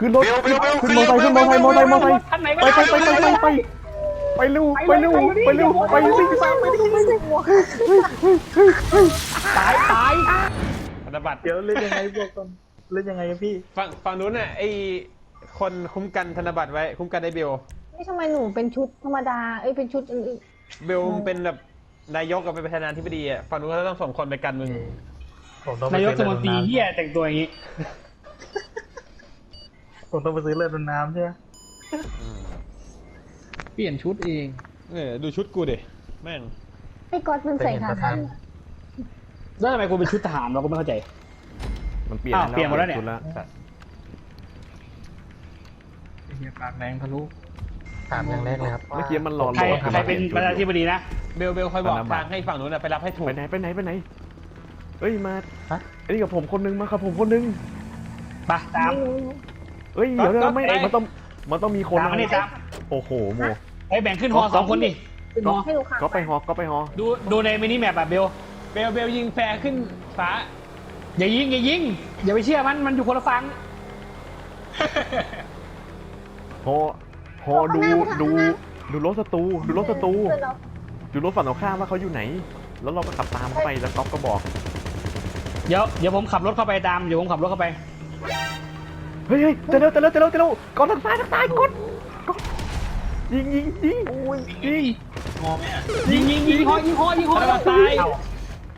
ขึ้นรถเบลเบลเบลขึ้นมอไซค์ขึ้นมอไซค์มอไซค์มอไซค์ท่านไหนไปไปไปไปไปไปไปเร็วไปเร็วไปเร็วไปสิไปไปไปตายตายธนบัตรเดี๋ยวเล่นยังไงบอกก่อนเล่นยังไงอะพี่ฝั่งฝั่งนู้นน่ะไอคนคุ้มกันธนบัตรไว้ คุ้มกันไอเบลนี่ทำไมหนูเป็นชุดธรรมดาเอ้ยเป็นชุดอื่นเบลมึงเป็นแบบนายกกับเป็นประธานาธิบดีอะฝั่งนู้นเขาต้องส่งคนไปกันมึงผมต้องไปนายกสซื้อมนตรีเลือดเฮียแต่งตัวอย่างนี้ ผมต้องไปซื้อเลือดน้ำใช่ไหมเปลี่ยนชุดเองเออดูชุดกูดิแม่งๆไอ้ก๊อตมันใส่ขาสั้นแล้วทำไมกูเป็นชุดทหารเราก็ไม่เข้าใจ มันเปลี่ยนอ้าวเปลี่ยนหมดแล้วเนี่ย ชุละสัตว์เฮียปากแดงทะลุถามอย่างแรกเลยครับเมื่อกี้มันรอใครรถใครเป็นประธานาธิบดีนะ เบลเบลคอยบอกธนบัตรทางให้ฝั่งนู้นน่ะไปรับให้ถูกไปไหนไปไหนไปไหนเอ้ยมาฮะไอ้นี่กับผมคนนึงมากับผมคนนึงไปตาม เอ้ยเดี๋ยวเดี๋ยวไม่ไปมันต้องมันต้องมีคนตามมานี่ตามโอ้โหโม ไอ้ยแบ่งขึ้นฮอสองคนดิขึ้นฮอให้หนูขับก็ไปฮอก็ไปฮอดูดูในมินิแมปอะเบลเบลเบลยิงแฟร์ขึ้นฟ้า อย่ายิงอย่ายิงอย่าไปเชื่อมันมันอยู่คนละฝั่ง ฮอฮอดูดูดูรถศัตรูดูรถศัตรูเพื่อนเราดูรถฝั่งตรงข้ามว่าเขาอยู่ไหน แล้วเราก็ขับตามเข้าไปแล้วก๊อฟก็บอก เดี๋ยวเดี๋ยวผมขับรถเข้าไปตามเดี๋ยวผมขับรถเข้าไป เฮ้ยเฮ้ยเจอแล้วเจอแล้วเจอแล้วเจอแล้วกดทางซ้ายทางซ้ายกดกดยิงยิงยิงยิงยิงยิงยิงฮอยิงฮอยิงฮอธนบัตรตาย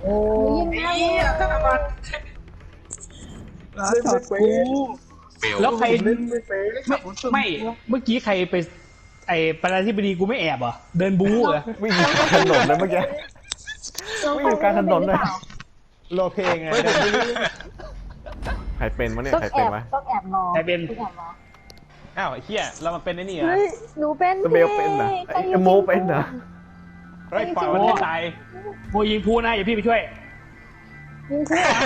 โอ้หนูยิงแล้วเลยเบลแล้วใครเล่นไม่เป็นไม่ไม่เมื่อกี้ใครไปไอ้ประธานาธิบดีกูไม่แอบเหรอเดินบู๊เหรอวิ่งอยู่กลางถนนเลยเมื่อกี้ไม่อยู่กลางถนนเลยโลเพงไง ใครเป็นวะเนี่ย ต้องใครแอเป็นบวะต้องแอบรอใครเป็น ต้องแอบรออ้าวไอ้เฮียเรามาเป็นไอ้นี่เหรอเฮ้ยหนูเป็นเบลเป็นเหรอไอ้โมเป็นเหรอเฮ้ยปล่อยมันให้ตายโมยิงพูนะอย่าพี่ไปช่วย ยิงคู่เหรอ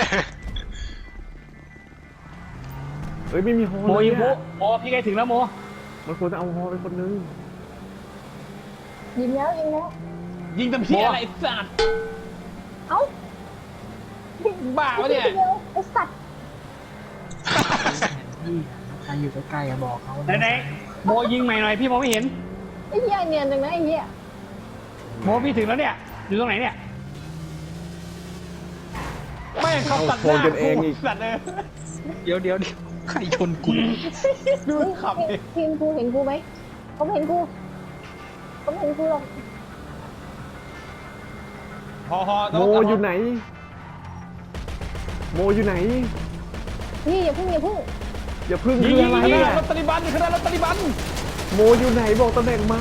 เฮ้ยไม่มีฮอโมเลยยิงพูเนี่ยโมพี่ใกล้ถึงแล้วโมมันควรจะเอาฮอไปคนนึงยิงแล้วยิงแล้วยิงตำเพี้ยอะไรไอ้สัตว์เอ้าบ้าวะเนี่ยเดียวไอ้สัตว์ ใครอยู่ใกล้ๆอะบอกเขาไหนไหนโมยิงใหม่หน่อยพี่มองไม่เห็น ไอ้เหี้ยเนียนจังนะไอ้เหี้ยโมพี่ถึงแล้วเนี่ย อยู่ตรงไหนเนี่ย ไม่งเขาตัดหโชนน้ากันเองอีก สัตว์เลยเดี๋ยวเดี๋ยวเดี๋ยวใครชนกูดูเฮ้ยขับดิทีมกูเห็นกูไหมเขาไม่เห็นกูเขาไม่เห็นกูหรอกฮอฮอโมอยู่ไหน โมอยู่ไหน นี่อย่าเพิ่งอย่าเพิ่งอย่าพึ่งยิคืงอยิงอะไรยิงเนี่ยรถตาลิบันนี่คือรถตาลิบันโมอยู่ไหนบอกตำแหน่งมา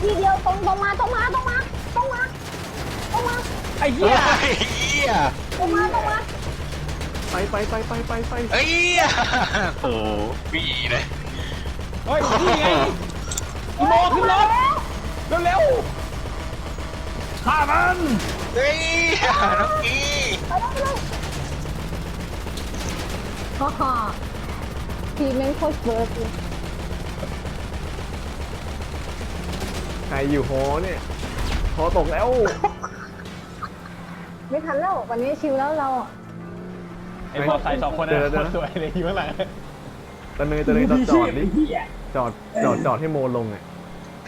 ทีเดียวตรงตรงมาตรงมาตรงมาตรงมาตรงมาไอ้เหี้ยเฮียตรงมาตรงมาไปไปไปไปไปไปเฮ้ยโอ้ปีเลยเฮ้ยนี่ไงอีโมขึ้นรถเร็วฆ่ามันเฮ้ยน้องกีไปเลยไปเลย ฮ่าฮ่าทีมแม่งโคตรเบิร์ดเลยใครอยู่ฮอเนี่ยฮอตกแล้ว ไม่ทันแล้ววันนี้ชิลแล้วเราอะๆไอ้มอไซค์สองคนน่ะคนสวยเลยอยู่ข้างหลังตะเนยตะเนยจอดจอดดิไอ้เหี้ยจอดจอดจอดให้โมลงอะ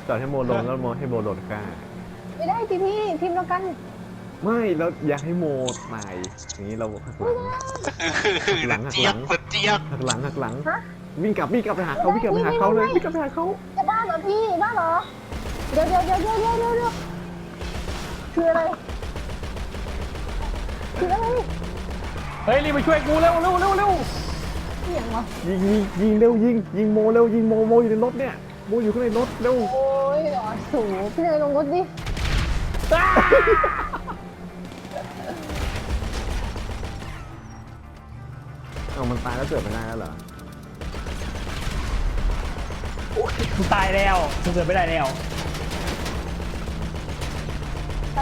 จอดให้โมลงแล้วโมให้โมโดดข้ามไม่ได้ทีพี่ทีมเดียวกัน ไม่แล้วอยากให้โมตายอย่างนี้เราหักหลังหลังเจี๊ยบเจี๊ยบหักหลังหักหลังฮะวิ่งกลับวิ่งกลับไปหาเขาวิ่งกลับไปหาเขาเลยวิ่งกลับไปหาเขาจะบ้าเหรอพี่บ้าเหรอ เดี๋ยวเดี๋ยวเดี๋ยวเดี๋ยวเดี๋ยวเดี๋ยวเดี๋ยวคืออะไรคืออะไรเฮ้ยรีบไปช่วยกูเร็วเร็วเร็วเร็วเสียงวะยิงยิงยิงเร็วยิงยิงโมเร็วยิงโมโมอยู่ในรถเนี่ยโมอยู่ข้างในรถเร็วโอ้ยอ๋อสูพี่เลยลงรถดิ เอามันตายแล้วเกิดไม่ได้แล้วเหรอกูตายแล้วกูเกิดไม่ได้แล้วไป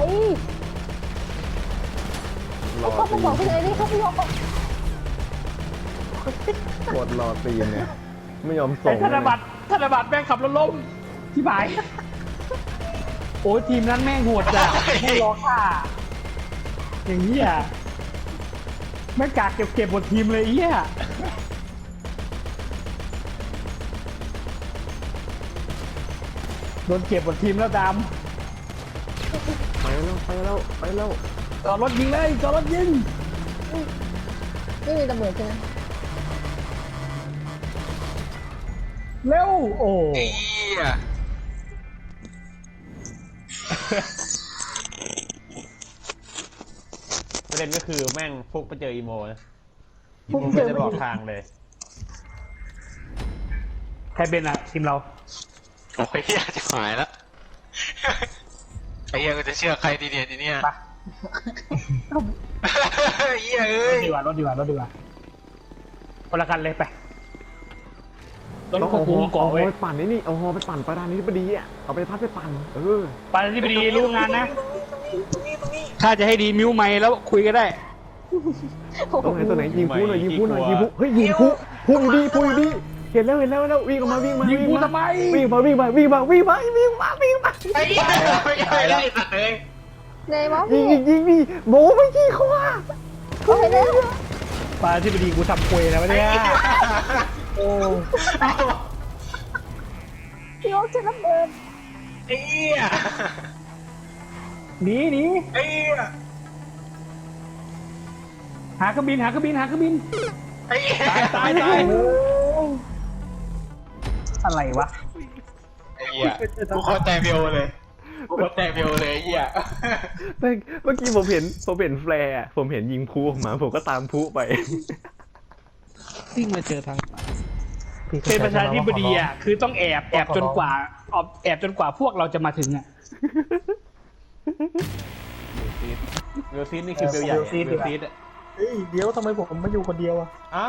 รอเขาไปตีบอกพี่เลยดิเขาไปบอกกดรอตีนเนี่ย ไม่ยอมส่แต่งธนบัตรธนบัตรแม่งขับรถล้มที่บายโโอ้ยทีมนั้นแม่งโหดจัดไม่รอค่ะ อย่างนี้อะแม่กากเก็บเก็บหมดทีมเลยเอี้ยโดนเก็บหมดทีมแล้วดไปแล้วไปแล้วไปแล้วจอดรถยิงเลยจอดรถยิงไม่มีตำรวจดใช่ไหมเร็วโอ้ เฮีย ประเด็นก็คือแม่งฟุกไปเจออีโมนะอีโมไม่ได้บอกทางเลยใครเป็นอะทีมเราโอ้ยเหี้ยจะหายแล้วไอ้เหี้ยก็จะเชื่อใครดีเนี่ยทีเนี้ยไปเหี้ยเอ้รยถดีกว่ารถดีกว่ารถดีกว่าคนละคันเลยไปรถต้องควเอาบฮคุอมเอาก่อฮอไว้ไปปั่นนี่นี่เอาฮอไปปั่นประธานาธิบดีอะเอาไปพัดไปปั่นเออไปที่ปดีรู้งานนะ ถ้าจะให้ดีมิวไม่แล้วคุยก็ได้ตรงไหนตัวไหนยิงพูหน่อยยิงพูหน่อยยิงพูเฮ้ยยิงพูพูอยู่ดีพูอยู่ดีเห็นแล้วเห็นแล้วเห็นแล้ววิ่งออกมาวิ่งมายิงวิ่งกูมาทำไมวิ่งมาวิ่งมาวิ่งมาวิ่งมาวิ่งมาวิ่งมาไอ้เหี้ยไม่ใช่แล้วไอ้สัตว์เอ้ยในวะยิพี่งยิงยิงดิโบไม่ขี้เขาว่าโอ้ยแล้วปาที่ปดีกูทำคุยนะวะเนี่ยโอ้พี่โอ๊คจะระเบิดไอ้เหี้ย หนีหนีไอ้เหี้ยหาเครื่องบินหาเครื่องบินหาเครื่องบินไอ้เหี้ยตายตายโอ้อะไรวะไอ้เหี้ยกูโคตรแต่เบลเลยกูโคตรแต่เบลเลยไอ้เหี้ยเมื่อเมื่อกี้ผมเห็นผมเห็นแฟร์อะผมเห็นยิงพูออกมา ผมก็ตามพูไป วิ่งมาเจอทางเป็นประธานาธิบดีอะคือต้องแอบแอบจนกว่าออบแอบจนกว่าพวกเราจะมาถึงอะ เวลซีดนี่คือเบลใหญ่เวลซีดเวลซีดอะเฮ้ยเดี๋ยวทำไมผมมาอยู่คนเดียวอะอ่า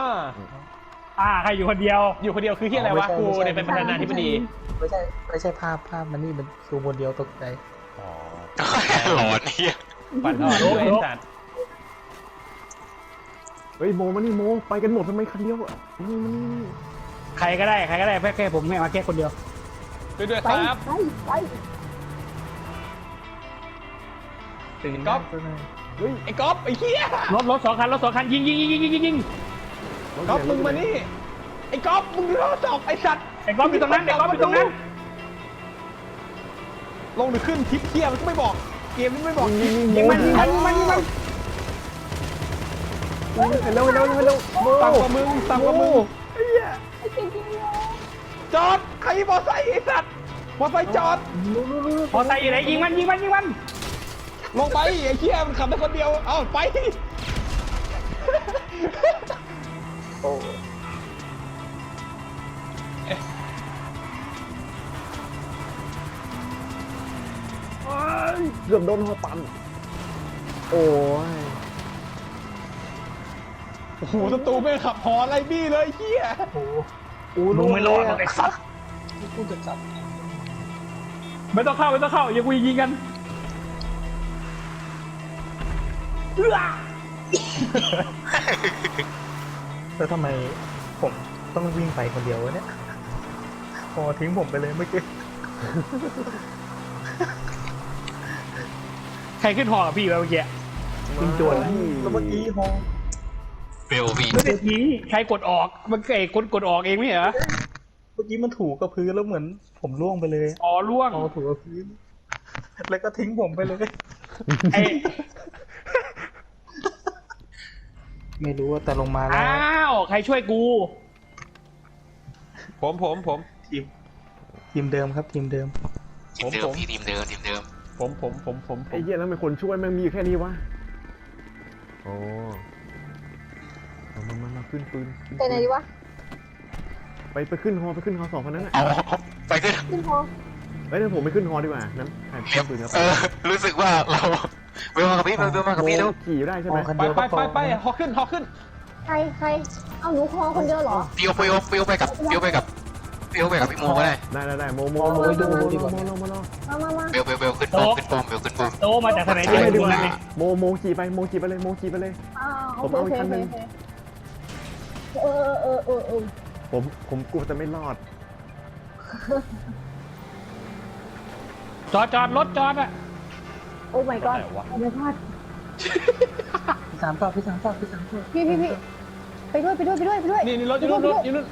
อ่าใครอยู่คนเดียวอยู่คนเดียวคือที่อะไรวะ กูเนี่ยเป็นประธานาธิบดี ไม่ใช่ไม่ใช่ภาพภาพมันนี่มันคือคนเดียวตกใจอ๋อหลอนไอ้เหี้ยปั่นอ่อนด้วยไอ้สัตว์เฮ้ยโมมานี่โมไปกันหมดทำไมคันเดียวอะนี่มันนี่ใครก็ได้ใครก็ได้แค่แค่ผมไม่มาแค่คนเดียวด้วยด้วยไปครับ ไปไป ตื่นก๊อฟเฮ้ยไอ้ก๊อฟไอ้เหี้ยรถรถสองคันรถสองคันยิงยิงยิงยิงยิงยิงยิงก๊อฟมึงมานี่ไอ้ก๊อฟมึงรอจบไอ้สัตว์ไอ้ก๊อฟอยู่ตรงนั้นไอ้ก๊อฟอยู่ตรงนั้นลงหรือขึ้นทิปเทียมันก็ไม่บอกเกมนี้ไม่บอกยิงยิงยิงมันยิงมันยิงมันยิงมันเห็นแล้วเห็นแล้วเห็นแล้วโมต่ำกว่ามึงต่ำกว่ามึงไอ้เหี้ยไอ้จริงจริงเลยจอดใครมอไซค์ไอ้สัตว์มอไซค์จอดพอใส่อยู่ไหนยิงมันยิงมันยิงมัน ลงไปไอ้เหี้ยมันขับได้คนเดียว เอาไปเอ้ยเกือบโดนฮอปั่นโอ้ย โอ้โหศัตรูไม่งขับหอไล่บี้เลยไอ้เหี้ยมึงไม่รอดหรอกไอ้สัตว์ พูดจะจับ ไม่ต้องเข้าไม่ต้องเข้าอย่ากูยิงกัน แล้วทำไมผมต้องวิ่งไปคนเดียววะเนี่ยพอทิ้งผมไปเลยเมื่อกี้ ใครขึ้นหอกับพี่ไปเมื่อกี้ยิงจวน แล้วเมื่อกี้ฮอเบลพี่เมื่อกี้ใครกดออกมันเกคนกดออกเองไม่เหรอ เมื่อกี้มันถูกกับพื้นแล้วเหมือน ผมล่วงไปเลย อ๋อล่วงฮอถูกกับพื้น แล้วก็ทิ้งผมไปเลย ไอ้ ไม่รู้ว่าแต่ลงมาแล้วอ้าวใครช่วยกู ผมผมผมทีมทีมเดิมครับทีมเดิม ทีมเดิมพี่ทีมเดิมทีมเดิม ผมผมผมผมผไอ้มเหี้ยแล้วทำไมคนช่วยแม่งมีอยู่แค่นี้วะโอ้เอามามามาขึ้นปืนขึ้นไปไหนปืนดีวะไปไปขึ้นฮอไปขึ้นฮอสองคนนั้นน่ะเอาไปขึ้นขึ้นพอเฮ้ยเดี๋ยวผมไปขึ้นฮอดีกว่านั้นใครเรียขึ้บนปืนครับเออรู้สึกว่าเรา เบลมากับพี่เบลเบลมากับพี่แล้วขี่ได้ใช่ไหมฮอคันไปเดียวไปก็พไปอไปหอขึ้นหอขึ้นใครใครเอาหนูคอคนเดียวเหรอพี่โอพี่โอพี่โอไปกับพี่โอไปกับพี่โอไปกับพี่โมก็ได้ได้ได้ได้โมโมเอาโมไว้โมดูโมดีกว่าโมโมโมโมมามามาเบลเบลเบลขึ้นป้อมขึ้นป้อมเบลขึ้นป้อมโตมาจากทางไหนใช่จะไหมไม่ดีดูกว่านั่นเองโมโมขี่ไปโมขี่ไปเลยโมขี่ไปเลยอ่าผมโอเอาเคอีกคันหนึ่งโอเคโอเคเออเออเออเออผมผมกลัวจะไม่รอด จอดจอดรถจอดอะโอ้ my god ไหนวะโอ้ my god พี่สามต่อพี่สามต่อพี่สามต่อพี่พี่พี่ไปด้วยไปด้วยไปด้วยไปด้วยนี่นี่รถอยู่นู่นรถอยู่นู่น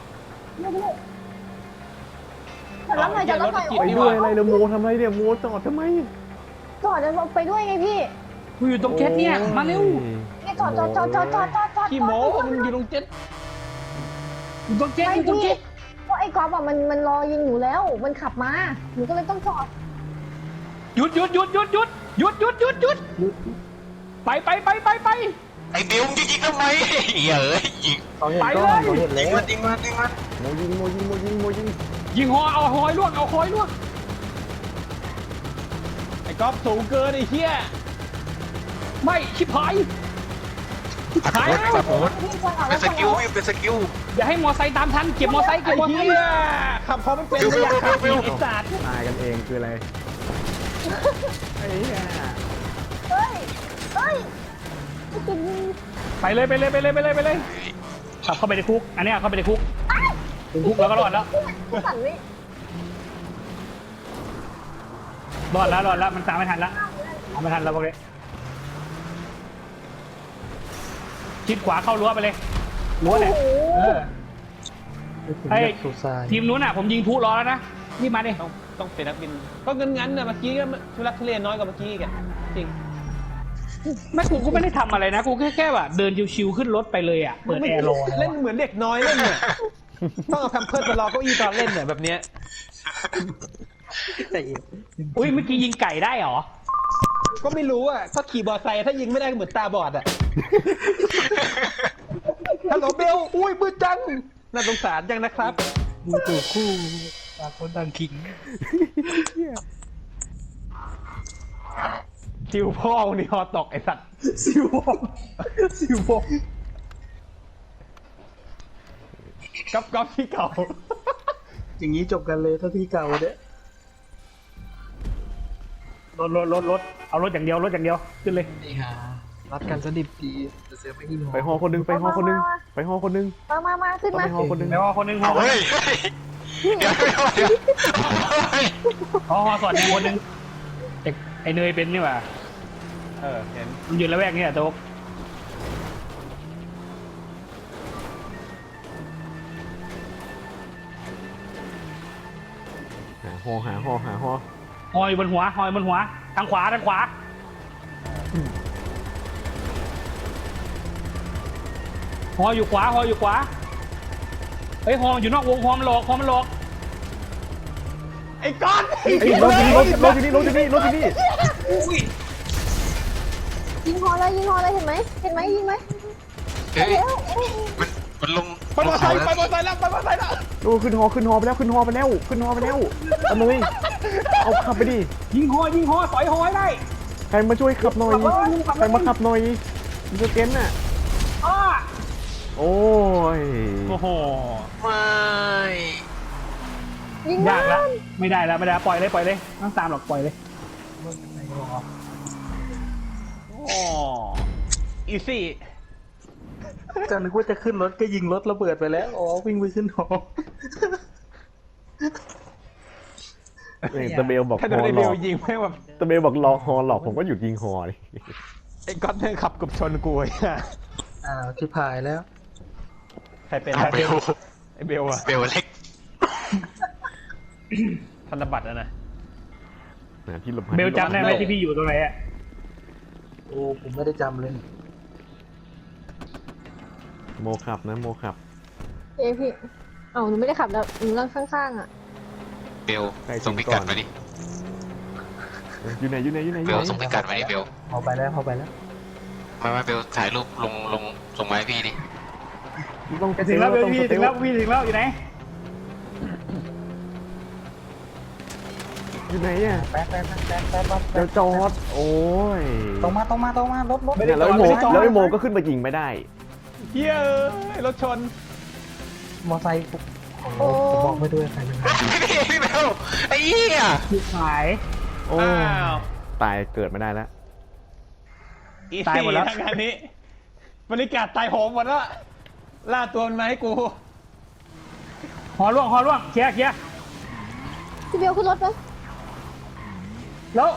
ไปด้วยไปด้วยจะรับหน่อยจะรับหน่อยไปด้วยอะไรเลยโมทำไมเนี่ยโมจอดทำไมจอดจะไปด้วยไงพี่กูอยู่ตรงเจ็ตเนี่ย มาเร็วนี่จอดจอดจอดจอดจอดจอดจอดขี้โม้มึงอยู่ตรงเจ็ดอยู่ตรงเจ็ตไม่อยู่ตรงพี่เจ็ตเพราะไอ้กอล์ฟอะมันมันรอยิงหนูแล้ว มันขับมาหนูก็เลยต้องจอดหยุดหยุดหยุดหยุดหยุด หยุดหยุดหยุดหยุดไปไปไปไปไป ไอ้บิวมึงจะยิงทำไมเหี้ยเอ้ยยิงเขาเห็นไปกล้เลองยเขาเห็นยิแล้งวมันยิงมันยิงมันโมยิงโมยิงโมยิงโมยิงยิงหอเอาหอยลวกเอาหอยลวกไอ้ก๊อฟสูงเกินไอ้เหี้ยไม่ชิบหายชิบขับหายรถแล้วขับรถพี่ควรเอาเป็นสกิลพี่เป็นสกิล อย่าให้มอไซค์ตามทันเก็บมอไซค์เก็ไอ้บมอไซเหี้ค์ยขับพอไม่เป็นบิวไม่อยากขับบิวบิวไอ้สัตว์ตายกันเองคืออะไร ไอ้เหี้ยเฮ้ย เฮ้ยจริงไปเลยไปเลยไปเลยไปเลยไปเลยขับเข้าไปในคุก อันเนี้ยเข้าไปในคุกถึงคุกแล้วก็รอดแล้วผู้สั่นนี่รอดแล้วรอดแล้วมันตามไม่ทันแล้วตามไม่ทันแล้วพวกนี้ชิดขวาเข้ารั้วไปเลยรั้วแหละเออผมไอ้อยากสูซายทีมนู้นอะผมยิงพลุรอแล้วนะรีบมาดิ ต้อง ต้องเป็นนักบินก็เงินงั้นๆน่ะเมื่อกี้ก็ทุลักทุเลน้อยกว่าเมื่อกี้อีกันจริงไม่กูก็ไม่ได้ทำอะไรนะ กูแค่แค่แบบเดินชิวๆขึ้นรถไปเลยอะ เปิดแอร์รอเล่นเหมือนเด็กน้อยเล่นเนี่ยต้องเอาแพมเพิร์ดมารอเก้าอี้ตอนเล่นเนี่ยแบบเนี้ยอุ้ยเมื่อกี้ยิงไก่ได้เหรอ ก็ไม่รู้อะถ้าขี่บอไซค์ถ้ายิงไม่ได้ก็เหมือนตาบอดอะฮัลโหลเบลอุ้ยมืดจังน่าสงสารจังนะครับ ดูตัวคู่ ต่างคนต่างขิงจิวพ่อมึงนี่ฮอตกไอสัตว์สิวบอกสิวบอกก๊อฟก๊อฟที่เก่า อย่างนี้จบกันเลยถ้าที่เก่าเนี่ยรถรถรถรถเอารถอย่างเดียวรถอย่างเดียวขึ้นเลยนี่ฮะรัดกันสนิทดีแต่เสือไม่ยิงไปหอคนนึงไปหอคนนึงไปหอคนนึงมามามาขึ้นต้องมาไปหอคนนึงแล้วก็คนหนึงพอเอาเฮ้ย เฮ้ยเดี๋ยวเดี๋ยวเดี๋ยวเฮ้ยพอพอสอดหนึ่งคนหนึงไอ้ไอ้เนยเป็นนี่หว่าเออเห็นมันอยู่ละแวกนี้แหละโต๊กหาหอหาหอหาหอหอยบนหัวหอยบนหัว ทางขวาทางขวา หออยู่ขวาหออยู่ขวา เฮ้ยหออยู่นอกวงหอมันหลอกหอมันหลอกไอ้ก้อนไอ้รถอยู่นี่รถรถอยู่นี่รถอยู่นี่รถอยู่นี่ยิงฮอเลยยิงฮอเลยเห็นไหมเห็นไหมยิงไหมเฮ้ยเร็วมันมันลงไปบอไซค์ไปบอไซค์แล้วไปบอไซค์แล้วโอ้ขึ้นหอขึ้นหอไปแล้วขึ้นหอไปแล้วขึ้นหอไปแล้วตะนุยเอาขับไปดิยิงหอยิงหอสอยหอยได้ ใครมาช่วยขับหน่อยขับเลยขับเลยใครมาขับหน่อยมิสเตอร์เกนน่ะอ้า โอ้ย โอ้โหไม่ยิงยากละมันไม่ได้ละไม่ได้ละปล่อยเลยปล่อยเลยไม่ต้องตามหรอกปล่อยเลยโอ้อีซี่จะนึกว่าจะขึ้นรถก็ยิงรถระเบิดไปแล้ว อ๋อ วิ่งไปขึ้นหอนี่ตะเบลบอกถ้าฮโดนอไอหลเบอลกยิงแม่งแบบตะเบลบอกรอฮอหลอกผมก็หยุดยิงฮอเลยไอ้ก๊อตเนี่ยขับกับชนกูไอ้เหี้ยอ้าวชิบหายแล้วใค รเป็นเอาเบลไอเบลอะเบลเล็กธนบัตรอะนะนะที่หลบเบลจำได้ไหมที่พี่อยู่ตรงไหนอะโอ้ผมไม่ได้จำเลย โมขับนะ โมขับ เอ้พี่ เอ้าหนูไม่ได้ขับแล้วหนูนั่งข้างๆอะ เบลใครถึงส่งพิกัดก่อนมาดิอยู่ไหนอยู่ไหนอยู่ไหนอเบยู่ลไหนส่งพิกัดมาดิเบลเอาไปแล้วเอาไปแล้วมามาเบลถ่ายรูปลงลงส่งมาให้พี่ดิ ต้องจะถึงแล้วเบลต้องพี่สเตถึงแล้วพี่ถึงแล้วอยู่ไหนอยู่ไหนอะแป๊บแป๊บแป๊บแป๊บแป๊บแป๊บเดี๋ยวจอดโอ้ยตรงมาตรงมาตรงมารถรถเนี่ยแล้วไอ้โมแล้วไอ้โมก็ขึ้นมายิงไม่ได้เฮียเอ้ยรถชน มอไซค์ผมโอ้ผมบอกไม่ด้วยใครเป็นใครพี่เบลไอ้เหี้ยผิดหายโอ้อ้าวตายเกิดไม่ได้แล้วอีตายซี่หมดแล้วทางานนี้บริการตายโหงหมดแล้ว ล่าตัวมันมาให้กู หอล่วงหอล่วงเคลียร์เคลียร์พี่เบลขึ้นรถไหมแล้ว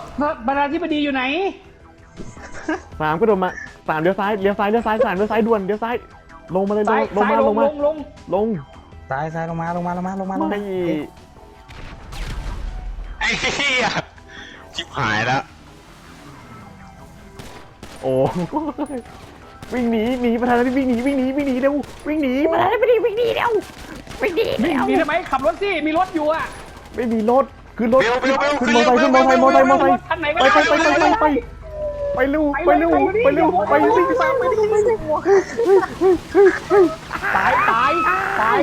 บรรณาธิบดีอยู่ไหน สามก็โดนมาสามเลี้ยวซ้ายเลี้ยวซ้ายเลี้ยวซ้ายสามเลี้ยวซ้ายด่วนเลี้ยวซ้ายลงมาเลยลซ้ายงลงซ้ายมาลลงงมาลงลงลงซ้ายซ้ายลงมาลงมาลงมาลงมาลงไม่มาอ้เหี้ยชิบหายแล้วโอ้ย วิ่งหนีหนีประธานาธิบดีวิ่งหนีวิ่งหนีวิ่งหนีเร็ววิ่งหนีประธานาธิบดีวิ่งหนีเร็ววิ่งหนีมีเร็วมีทำไมขับรถสิมีรถอยู่อะไม่มีรถขึ้นรถเบลเบลเบลขึ้นมอเตอร์ไซค์ขึ้นมอเตอร์ไซค์มอเตอร์ไซค์มอเตอร์ไซค์คันไหนก็ไปได้ไปไปไปไปไปไปเร็วไปเร็วไปเร็วไปเร็วไปเร็วตายตายตาย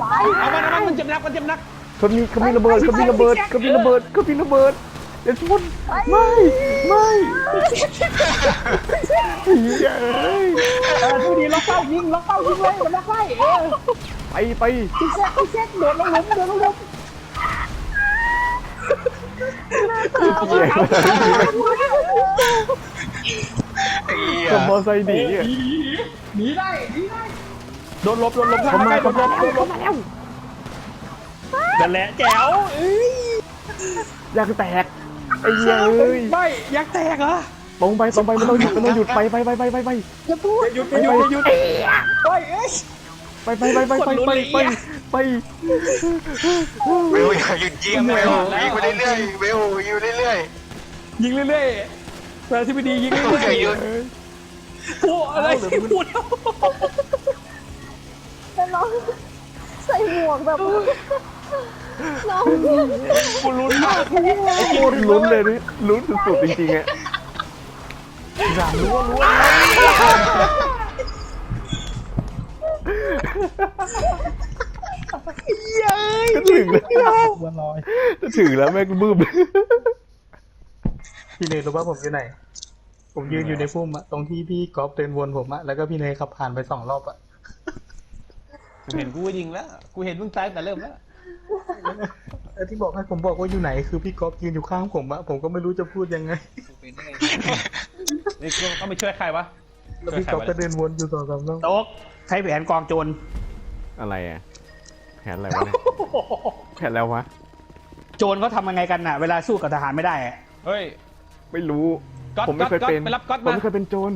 ตายเอามันเอามันมันเจ็บหนักมันเจ็บหนักเขามีเขามีระเบิดเขามีระเบิดเขามีระเบิดเขามีระเบิด เดี๋ยวชนไม่ไม่เย้ยเออดูดีล็อกเป้ายิงล็อกเป้ายิงเลยมันล็อกไล่เออไปไปพี่แซกพี่แซกโดดลงหลุมโดดลงหลุมเย้ไอ้เหี้ยกับมอเตอร์ไซค์หนีอะหนีได้หนีได้โดนหลบโดนหลบเขามาใกล้เขาๆโดมานหลบแล้วโดนหลเขาบมาแล้วนั่นแหละแจ๋วเอ้ยยางแตก ไอ้เหี้ยเอ้ยไม่ยักษ์แตกเหรอตรงไปตรงไปมันต้องหยุดมันต้องหยุดไปไปไปไปไปไปอย่าพูดหยุดหยุดหยุดหยุดเฮ้ยเอ้ยไปไปไปไปไปไปไปไปเบลอย่าหยุดยิงเบลยิงไปเรื่อยๆเบลยิงไปเรื่อยยิงเรื่อยๆประธานาธิบดียิงๆเรื่อย่าอยหยุดๆโอ้อะไรพูดแล้วแต่น้องใส่หมวกแบบ น้องกูลุ้นมากโคตรลุ้นเลยนี่ลุ้นสุดๆจริงๆอะอยากรู้ว่ารู้ก็ถึงแล้ววันลอยจะถึงแล้วแม่งบึ้มพี่เนยรู้ว่าผมอยู่ไหน ผมยืนอยู่ในพุ่มอะตรงที่พี่กอล์ฟเดินวนผมอะแล้วก็พี่เนยขับผ่านไปสองรอบอะกูเห็นกูก็ยิงแล้ว กูเห็นมึงตายแต่เริ่มแล้ว แต่ที่บอกให้ผมบอกว่าอยู่ไหนคือพี่กอล์ฟยืนอยู่ข้างผมอะผมก็ไม่รู้จะพูดยังไงนี่กูเขาไม่ช่วยใครวะแล้วพี่กอล์ฟก็เดินวนอยู่สองสามรอบโต๊กใช้แผนกองโจรอะไรอะ แผนอะไรวะเนี่ยแผนแล้ววะ โจรเขาทำยังไงกันน่ะ เวลาสู้กับทหารไม่ได้อะเฮ้ย ไม่รู้ ก๊อตผมไม่เคยก๊อตเป็น ไปรับก๊อตผมมา ไม่เคยเป็นโจร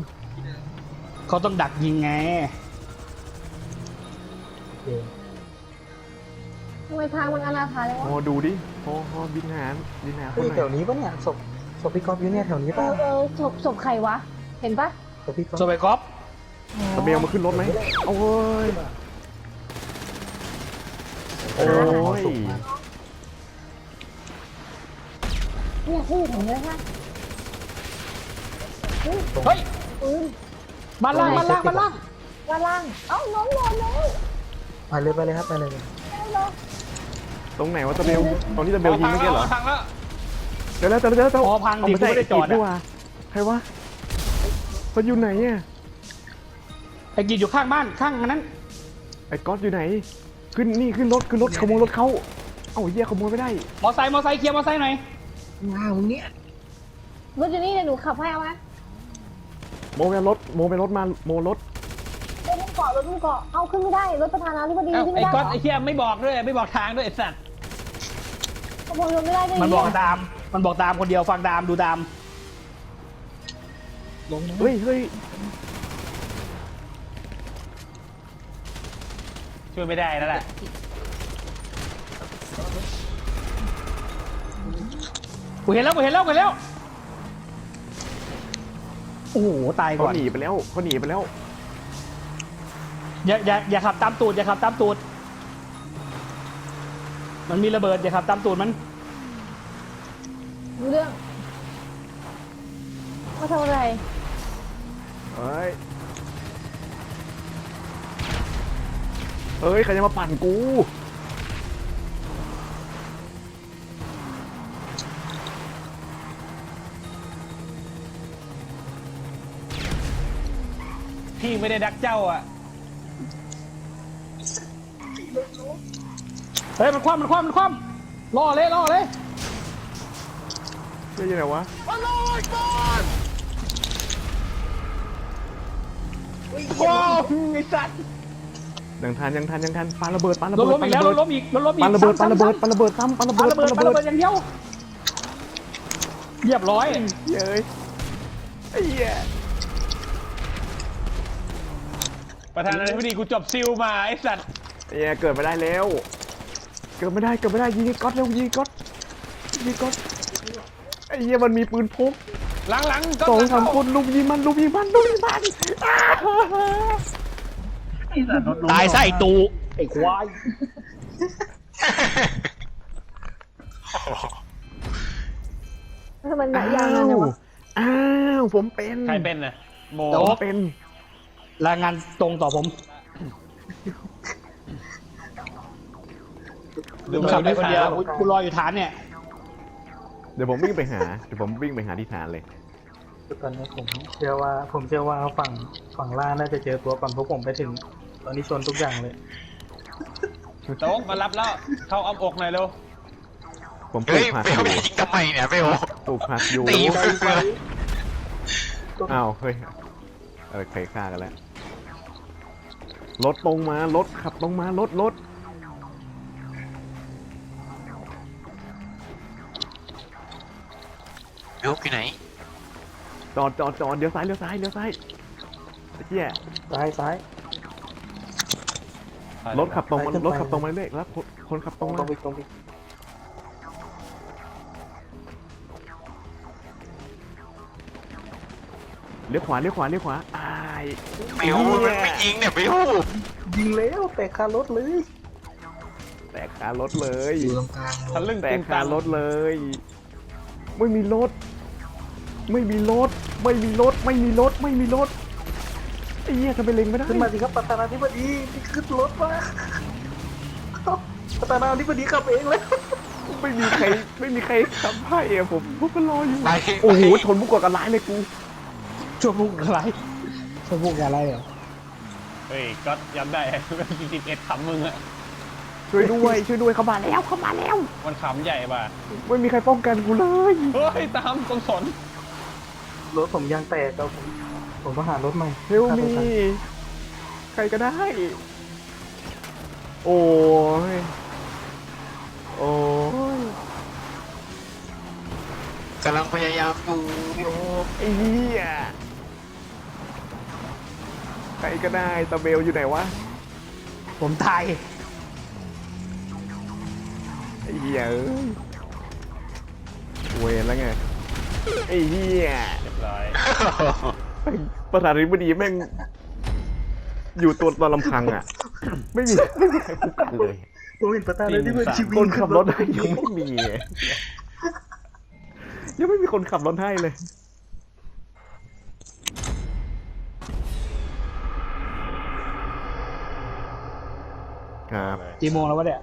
เขาต้องดักยิงไง ทำไมทางมันอนาถาเลยวะพอดูดิพอพอบินหารบินหาคเฮ้นยไหนแถวนี้ปะเนี่ยศพศพพี่กอล์ฟอยู่เนี่ยแถวนี้เอปะอเออศพศพใครวะ เห็นปะศพพี่กอล์ฟโซไปกอฟตะเบลมาขึ้นรถไหมเอาเว้ยโอ้ยเนี่ยพี่เห็นไหมคะเฮ้ยปืนบ้านล่างบ้านล่างบ้านล่าง ด้านล่าง เอ้าน้องโดนแล้วไปเลยไปเลยครับไปเลย ตรงไหนวะตะเบลตรงที่ตะเบลยิงเมื่อกี้เหรอ พังแล้ว เดี๋ยวแล้วเดี๋ยวแล้วเดี๋ยวพอพังเอาดิไม่กูใช่ไม่ได้จอดดีอะกว่าใครวะเขาอยู่ไหนอะไอ้กินอยู่ข้างบ้านข้างอันนั้นไอ้ก๊อตอยู่ไหน ขึ้นนี่ขึ้นรถขึ้นรถขโมยรถเขาเอ้าเหี้ยขโมยไม่ได้ มอไซค์มอไซค์เคลียร์มอไซค์หน่อยรถอยู่นี่เดี๋ยวหนูขับให้เอาไหมโมไปรถโมไปรถมาโมรถรถมันเกาะรถมันเกาะเอาขึ้นไม่ได้รถประธานาธิบดีเอ้าขึ้นไอ้ไม่ได้ก๊อตไอ้เหี้ยไม่บอกด้วยไม่บอกทางด้วยไอ้สัตว์ ขโมยรถไม่ได้ด้วยมันบอกเนี่ยตาม มันบอกตามคนเดียวฟังตามดูตามเฮ้ยเฮ้ยช่วยไม่ได้แล้วแหละกูเห็นแล้วกูเห็นแล้วกูเห็นแล้ว โอ้โหตายเขาก่อนหนีไปแล้วเขาหนีไปแล้ว อย่าอย่าอย่าขับตามตูดอย่าขับตามตูด มันมีระเบิดอย่าขับตามตูดมัน รู้เรื่องมาทำอะไร เฮ้ย เฮ้ย ใครจะมาปั่นกู พี่ไม่ได้ดักเจ้าอะ เฮ้ยมันคว่ำมันคว่ำมันคว่ำล่อเลยล่อเลยเฮ้ยยังไงวะว้าวไอ้สัตว์ยังทันยังทันยังทันปาระเบิดปารรระถเบิดล้มอีกแล้วรถล้มอีกรถล้มอีกปาระเบิดปาซ้ำระเบิดซ้ำปาระเบิดซ้ำปาระปาเบิดระเบิดปาระเบิดอย่างเดียวเรียบร้อยเย้ยไอ้เหี้ยประธานาธิบดีกูจบซิลมาไอ้สัตว์ไอ้เหี้ยเกิดไม่ได้แล้ว เกิดไม่ได้เกิดไม่ได้ยิงไอ้ก๊อตเร็วยิงไอ้ก๊อตพี่ก๊อตไอ้เหี้ยมันมีปืนพกหลังหลังก็สองสามคนลุมยิงมันลุมยิงมันลุมยิงมันอ้าตายซะไอ้ตูไอ้ควายทำไมหนักยางนั่นวะอ้าวผมเป็นใครเป็นน่ะโมผมเป็นรายงานตรงต่อผม ดูผมมืขับอไปด้วยคนขาเดียวกูรออยู่ฐานเนี่ย เดี๋ยวผมวิ่งไปหา เดี๋ยวผมวิ่งไปหาที่ฐานเลย ตอนนี้ผมเชื่อว่า ผมเชื่อว่าฝั่งฝั่งล่างน่าจะเจอตัวก่อนเพราะผมไปถึง ตอนนี้ชนทุกอย่างเลยโต๊ะมารับแล้วเข้าอ้อมอกหน่อยเร็วผมปลูเฮ้กยผักเบอลยู่ยิงทำไมเนี่ยเบล ปลูกผักอยู่ตีมืออ้าวเฮ้ยเออใครฆ่ากันแล้วรถตรงมารถขับตรงมารถรถ บลอยู่ไหน จอดจอดจอดเลี้ยวซ้ายเลี้ยวซ้ายเลี้ยวซ้ายไอ้เหี้ยซ้ายซ้าย รถขับตรงมาไปขึ้นไป รถขับตรงมาเรื่อยๆแล้วคนคนขับตรงตมารงไปตรงไปเลี้ยวขวาเลี้ยวขวาเลี้ยวขวาอายเบลมันไม่ยิงเนี่ยเบลยิงแล้วแต่คารถเลยแตกคารถเลย อยู่ตรงกลางทะลึ่งแตตึกงคาตังรถเลย ไม่มีรถ ไม่มีรถ ไม่มีรถ ไม่มีรถ ไม่มีรถไอ้เหี้ยทำไมเล็งไม่ได้ขึ้นมาสิครับประธานาธิบดีนี่ขึ้นรถมาประธานาธิบดีขับเองเลยไม่มีใคร ไม่มีใครขับให้อะผมผมก็รออยู่ ไปโอ้โหชนมุกกว่ากันร้ายเลยกูชั่วโมงอะไรชั่วโมงอะไรเหรอเฮ้ยก็ย้ำได้จริงๆเอ็ดขำมึงอะช่วยด้วย ช่วยด้วยเขามาแล้วเขามาแล้ว มันขำใหญ่ป่ะไม่มีใครป้องกันกูเลย เฮ้ย ตามตรงสน รถผมยางแตกแล้วผมผมต้องหารถใหม่เฮลมี ใครก็ได้ โอ้ย โอ้ยกำลังพยายามอยู่ไอ้เหี้ยใครก็ได้ตาเบลอยู่ไหนวะ ผมตายไอ้เหี้ยเอ้ยเวรแล้วไง ไอ้เหี้ยเรียบร้อยแม่งประธานาธิบดีแม่ง อยู่ตัวตอนลำพังอะ ไม่มีไม่มีใครคุ้มกันเลยผมเห็นประธานาธิบดีวิ่งคนขับรถขึ้ให้ยังไม่มียังไม่มีคนขับรถให้เลยครับกี่โมงแล้ววะเนี่ย